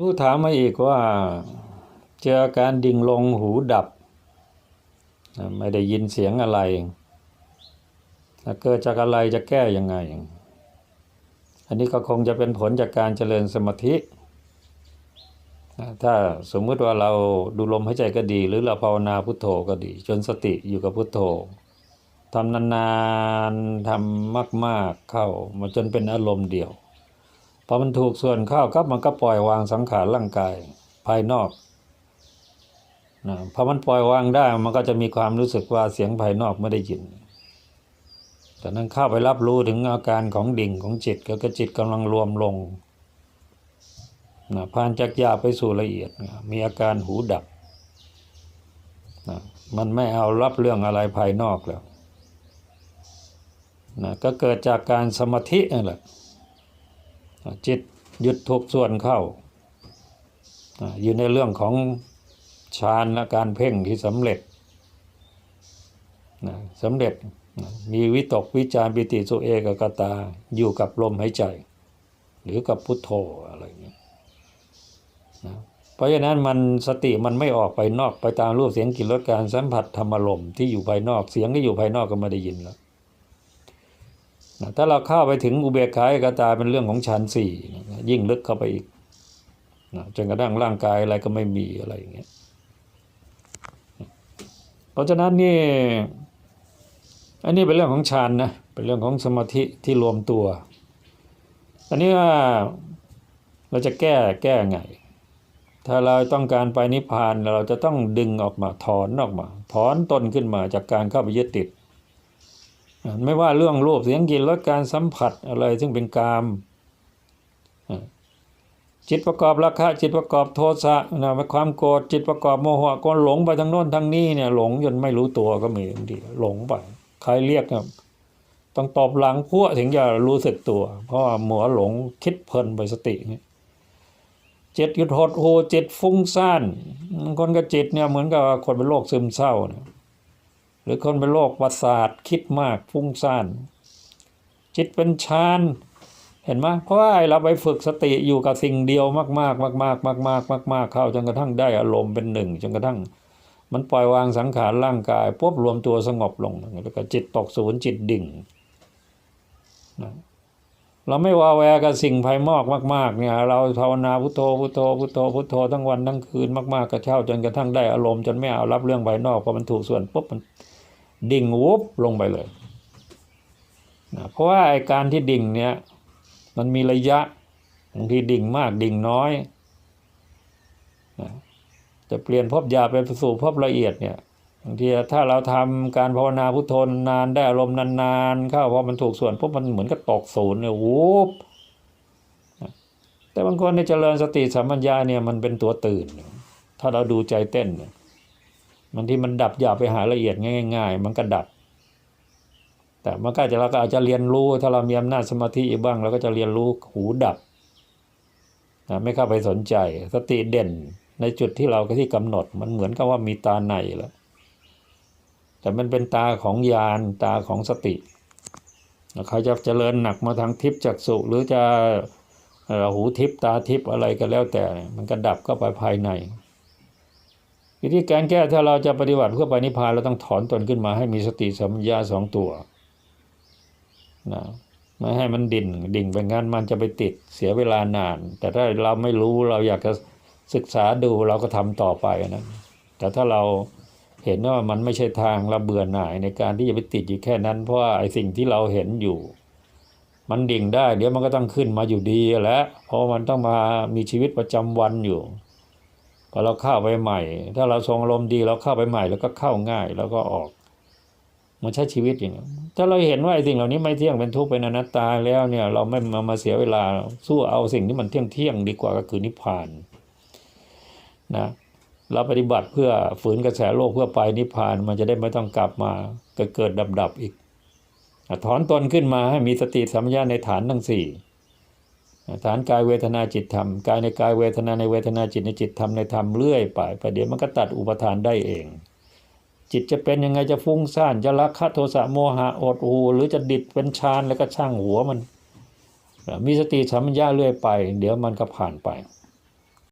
ผู้ถามมาอีกว่า เจออาการดิ่งลงหูดับ ไม่ได้ยินเสียงอะไรถ้าเกิดจากอะไรจะแก้ยังไง อันนี้ก็คงจะเป็นผลจากการเจริญสมาธิ ถ้าสมมติว่าเราดูลมหายใจก็ดี หรือเราภาวนาพุทโธก็ดี จนสติอยู่กับพุทโธทำนานๆทำมาก ๆเข้ามาจนเป็นอารมณ์เดียว พอมันถูกส่วนเข้ากับมันก็ปล่อยวางสังขารร่างกายภายนอกนะพอมันปล่อยวางได้มันก็จะมีความรู้สึกว่าเสียงภายนอกไม่ได้ยินแต่นั้นเข้าไปรับรู้ถึงอาการของดิ่งของจิตก็คือจิตกำลังรวมลงนะผ่านจากยาไปสู่ละเอียดนะมีอาการหูดับนะมันไม่เอารับเรื่องอะไรภายนอกแล้วนะก็เกิดจากการสมาธินั่นแหละ จิตหยุดทุกส่วนเข้าอยู่ในเรื่องของฌานและการเพ่งที่สำเร็จสำเร็จมีวิตกวิจารปิติสุเอกกตาอยู่กับลมหายใจ หรือกับพุทโธอะไรเงี้ยนะเพราะฉะนั้นมันสติมันไม่ออกไปนอกไปตามรูปเสียงกลิ่นรสการสัมผัสธรรมลมที่อยู่ภายนอกเสียงที่อยู่ภายนอกก็ไม่ได้ยินแล้ว ถ้าเราเข้าไปถึงอุเบกขาเอกตาเป็นเรื่องของฌานสี่ยิ่งลึกเข้าไปอีกจนกระทั่งร่างกายอะไรก็ไม่มีอะไรอย่างเงี้ยเพราะฉะนั้นนี่อันนี้เป็นเรื่องของฌานนะเป็นเรื่องของสมาธิที่รวมตัว อันนี้ว่าเราจะแก้แก้ไง ถ้าเราต้องการไปนิพพานเราจะต้องดึงออกมาถอนออกมา ถอนตนขึ้นมาจากการเข้าไปยึดติด ไม่ว่าเรื่องรูปเสียงกลิ่นรสการสัมผัสอะไรซึ่งเป็นกามจิตประกอบราคะจิตประกอบโทสะนะความโกรธจิตประกอบโมหะก็หลงไปทางโน้นทางนี้เนี่ยหลงจนไม่รู้ตัวก็มีบางทีหลงไปใครเรียกเนี่ยต้องตอบหลังพวกถึงจะรู้สึกตัว เพราะว่าหมัวหลงคิดเพลินไปสติเนี่ยจิตหยุดหดโหจิตฟุ้งซ่านคนกับจิตเนี่ยเหมือนกับคนเป็นโรคซึมเศร้าเนี่ย รือคนเป็นโรคประสาทคิดมากฟุ้งซ่านจิตเป็นฌานเห็นไหมเพราะว่าเราไปฝึกสติอยู่กับสิ่งเดียวมากๆมากๆมากๆมากๆมากๆเข้าจนกระทั่งได้อารมณ์เป็นหนึ่งจนกระทั่ง มันปล่อยวางสังขารร่างกายปุ๊บรวมตัวสงบลงแล้วก็จิตตกศูนย์จิตดิ่งนะเราไม่วาแวกับสิ่งภายนอกมาก ๆ เนี่ย เราภาวนาพุทโธพุทโธพุทโธพุทโธทั้งวันทั้งคืนมากๆกระเช้าจนกระทั่งได้อารมณ์จนไม่เอารับเรื่องภายนอกพอมันถูกส่วนปุ๊บมัน ดิ่งวุบลงไปเลยนะเพราะว่าไอการที่ดิ่งเนี่ยมันมีระยะบางทีดิ่งมากดิ่งน้อยนะจะเปลี่ยนภพหยาบไปสู่ภพละเอียดเนี่ยบางทีถ้าเราทำการภาวนาพุทโธนานได้อารมณ์นานๆเข้าพอมันถูกส่วนปุ๊บมันเหมือนกับตกศูนย์เนี่ยวูบแต่บางคนในเจริญสติสัมปัญญาเนี่ยมันเป็นตัวตื่น ถ้าเราดูใจเต้นบางทีมันดับหยาบไปหาละเอียดง่าย ๆ มันก็ดับ แต่มันก็จะเราก็อาจจะเรียนรู้ ถ้าเรามีอำนาจสมาธิบ้างเราก็จะเรียนรู้หูดับนะไม่เข้าไปสนใจ สติเด่นในจุดที่เราก็ที่กำหนด มันเหมือนกับว่ามีตาในแล้วแต่มันเป็นตาของญาณตาของสติเขาจะเจริญหนักมาทางทิพย์จักสุหรือจะหูทิพย์ตาทิพย์อะไรก็แล้วแต่มันก็ดับเข้าไปภายใน วิธีการแก้ถ้าเราจะปฏิบัติเพื่อไปนิพพานเราต้องถอนตนขึ้นมาให้มีสติสัมยาสองตัวนะไม่ให้มันดิ่นดิ่งไปงั้นมันจะไปติดเสียเวลานาน แต่ถ้าเราไม่รู้เราอยากจะศึกษาดูเราก็ทำต่อไปนะแต่ถ้าเราเห็นว่ามันไม่ใช่ทางเราเบื่อหน่ายในการที่จะไปติดอยู่แค่นั้น เพราะว่าไอ้สิ่งที่เราเห็นอยู่ มันดิ่งได้ เดี๋ยวมันก็ต้องขึ้นมาอยู่ดีแล้วเพราะมันต้องมามีชีวิตประจำวันอยู่ พอเราเข้าไปใหม่ ถ้าเราทรงอารมณ์ดีเราเข้าไปใหม่ แล้วก็เข้าง่ายแล้วก็ออกมันใช้ชีวิตอย่างนี้ถ้าเราเห็นว่าไอ้สิ่งเหล่านี้ไม่เที่ยงเป็นทุกข์เป็นอนัตตาแล้วเนี่ย เราไม่มามาเสียเวลาสู้เอาสิ่งที่มันเที่ยงเที่ยงดีกว่าก็คือนิพพานนะเราปฏิบัติเพื่อฝืนกระแสโลกเพื่อไปนิพพานมันจะได้ไม่ต้องกลับมาเกิดเกิดดับดับอีกถอนตนขึ้นมาให้มีสติสัมยาในฐานทั้งสี่ ฐานกายเวทนาจิตธรรมกายในกายเวทนาในเวทนาจิตในจิตธรรมในธรรมเรื่อยไปประเดี๋ยวมันก็ตัดอุปทานได้เอง จิตจะเป็นยังไงจะฟุ้งซ่านจะรักขโทสะโมหะอดอูหรือจะดิดเป็นฌานแล้วก็ช่างหัวมัน มีสติสัมยาเรื่อยไป เดี๋ยวมันก็ผ่านไป